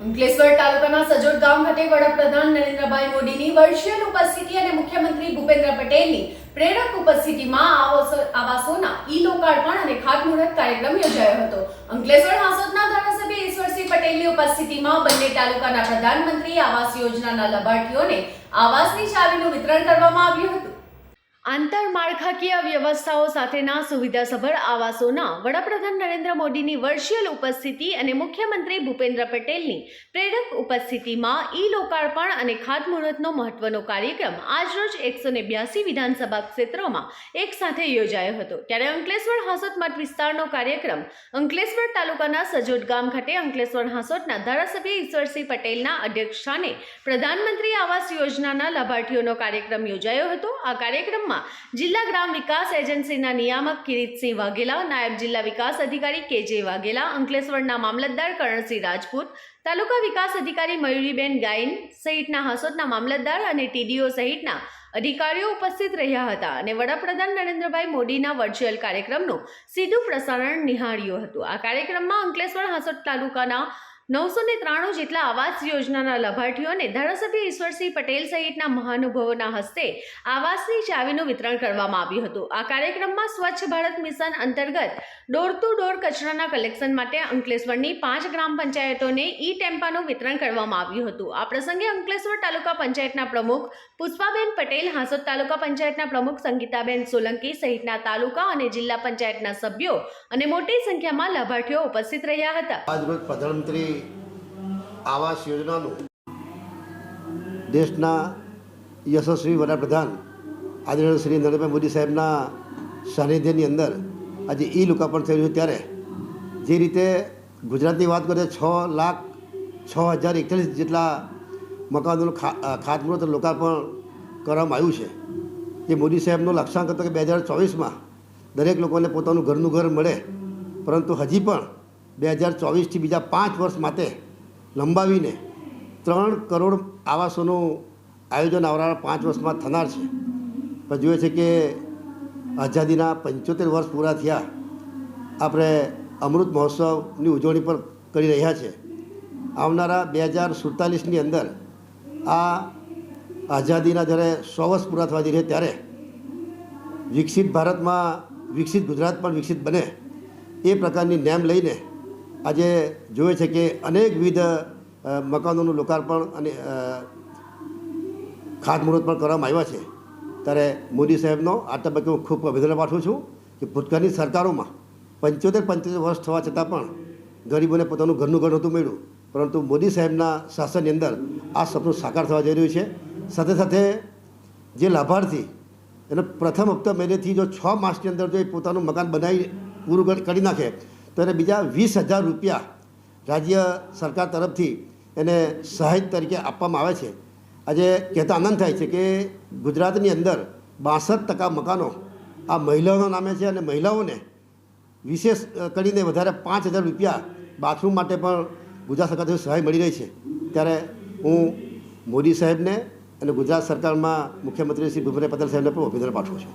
અંકલેશ્વર તાલુકાના સજોદ ગામ ખાતે વડાપ્રધાન નરેન્દ્રભાઈ મોદીની વર્ચ્યુઅલ ઉપસ્થિતિ અને મુખ્યમંત્રી ભૂપેન્દ્ર પટેલની પ્રેરક ઉપસ્થિતિમાં આવાસો- આવાસોના ઈ લોકાર્પણ અને ખાતમુહૂર્ત કાર્યક્રમ યોજાયો હતો. અંકલેશ્વર હાંસોદના ધારાસભ્ય ઈશ્વરસિંહ પટેલની ઉપસ્થિતિમાં બંને તાલુકાના પ્રધાનમંત્રી આવાસ યોજનાના લાભાર્થીઓને આવાસની ચાવીનું વિતરણ કરવામાં આવ્યું આંતરમાળખાકીય વ્યવસ્થાઓ સાથેના સુવિધાસભર આવાસોના વડાપ્રધાન નરેન્દ્ર મોદીની વર્ચ્યુઅલ ઉપસ્થિતિ અને મુખ્યમંત્રી ભૂપેન્દ્ર પટેલની પ્રેરક ઉપસ્થિતિમાં ઈ લોકાર્પણ અને ખાતમુહૂર્તનો મહત્વનો કાર્યક્રમ આજરોજ એકસો ને બ્યાસી વિધાનસભા ક્ષેત્રોમાં એક સાથે યોજાયો હતો. ત્યારે અંકલેશ્વર હાંસોદ મત વિસ્તારનો કાર્યક્રમ અંકલેશ્વર તાલુકાના સજોદ ગામ ખાતે અંકલેશ્વર હાંસોદના ધારાસભ્ય ઈશ્વરસિંહ પટેલના અધ્યક્ષસ્થાને પ્રધાનમંત્રી આવાસ યોજનાના લાભાર્થીઓનો કાર્યક્રમ યોજાયો હતો. આ કાર્યક્રમમાં જિલ્લા ગ્રામ વિકાસ એજન્સીના નિયામક કિરીટસિંહ વાઘેલા, નાયબ જિલ્લા વિકાસ અધિકારી કે જે વાઘેલા, અંકલેશ્વરના મામલતદાર કરણસિંહ રાજપૂત, તાલુકા વિકાસ અધિકારી મયુરીબેન ગાઈન સહિતના હાંસોદના મામલતદાર અને ટીડીઓ સહિતના અધિકારીઓ ઉપસ્થિત રહ્યા હતા અને વડાપ્રધાન નરેન્દ્રભાઈ મોદીના વર્ચ્યુઅલ કાર્યક્રમનું સીધું પ્રસારણ નિહાળ્યું હતું. આ કાર્યક્રમમાં અંકલેશ્વર હાંસોદ તાલુકાના નવસો ને ત્રાણું જેટલા આવાસ યોજનાના લાભાર્થીઓને ધારાસભ્ય ઈશ્વરસિંહ પટેલ સહિતના મહાનુભાવોના હસ્તે આવાસની ચાવીનું વિતરણ કરવામાં આવ્યું હતું. આ કાર્યક્રમમાં સ્વચ્છ ભારત મિશન અંતર્ગત ડોર ટુ ડોર કચરાના કલેક્શન માટે અંકલેશ્વરની પાંચ ગ્રામ પંચાયતોને ઈ ટેમ્પાનું વિતરણ કરવામાં આવ્યું હતું. આ પ્રસંગે અંકલેશ્વર તાલુકા પંચાયતના પ્રમુખ પુષ્પાબેન પટેલ, હાંસોદ તાલુકા પંચાયતના પ્રમુખ સંગીતાબેન સોલંકી સહિતના તાલુકા અને જિલ્લા પંચાયતના સભ્યો અને મોટી સંખ્યામાં લાભાર્થીઓ ઉપસ્થિત રહ્યા હતા. પ્રધાનમંત્રી આવાસ યોજનાનું દેશના યશસ્વી વડાપ્રધાન આદરણીય શ્રી નરેન્દ્રભાઈ મોદી સાહેબના સાનિધ્યની અંદર આજે ઈ લોકાર્પણ થયું છે ત્યારે. જે રીતે ગુજરાતની વાત કરીએ છ લાખ છ હજાર એકતાલીસ જેટલા મકાનોનું ખાતમુહૂર્ત લોકાર્પણ કરવામાં આવ્યું છે. જે મોદી સાહેબનો લક્ષ્યાંક હતો કે બે હજાર ચોવીસમાં દરેક લોકોને પોતાનું ઘરનું ઘર મળે. પરંતુ હજી પણ બે હજાર ચોવીસથી બીજા પાંચ વર્ષ માટે લંબાવીને ત્રણ કરોડ આવાસોનું આયોજન આવનારા પાંચ વર્ષમાં થનાર છે. પણ જોઈએ છે કે આઝાદીના પંચોતેર વર્ષ પૂરા થયા. આપણે અમૃત મહોત્સવની ઉજવણી પણ કરી રહ્યા છે. આવનારા બે હજાર સુડતાલીસની અંદર આ આઝાદીના જ્યારે સો વર્ષ પૂરા થવા જઈ રહ્યા ત્યારે વિકસિત ભારતમાં વિકસિત ગુજરાત પણ વિકસિત બને. એ પ્રકારની નેમ લઈને આજે જોઈએ છે કે અનેકવિધ મકાનોનું લોકાર્પણ અને ખાતમુહૂર્ત પણ કરવામાં આવ્યા છે. ત્યારે મોદી સાહેબનો આ તબક્કે હું ખૂબ અભિનંદન પાઠવું છું કે ભૂતકાળની સરકારોમાં પંચોતેર પંચોતેર વર્ષ થવા છતાં પણ ગરીબોને પોતાનું ઘરનું ઘર નહોતું મળ્યું. પરંતુ મોદી સાહેબના શાસનની અંદર આ સપનું સાકાર થવા જઈ રહ્યું છે. સાથે સાથે જે લાભાર્થી, એનો પ્રથમ હપ્તા મહિનેથી જો છ માસની અંદર જો એ પોતાનું મકાન બનાવી પૂરું કરી નાખે તો એને બીજા વીસ હજાર રૂપિયા રાજ્ય સરકાર તરફથી એને સહાય તરીકે આપવામાં આવે છે. આજે કહેતા આનંદ થાય છે કે ગુજરાતની અંદર બાસઠ ટકા મકાનો આ મહિલાઓના નામે છે અને મહિલાઓને વિશેષ કરીને વધારે પાંચ હજાર રૂપિયા બાથરૂમ માટે પણ ગુજરાત સરકારથી સહાય મળી રહી છે. ત્યારે હું મોદી સાહેબને અને ગુજરાત સરકારમાં મુખ્યમંત્રી શ્રી ભૂપેન્દ્ર પટેલ સાહેબને પણ અભિનંદન પાઠવું છું.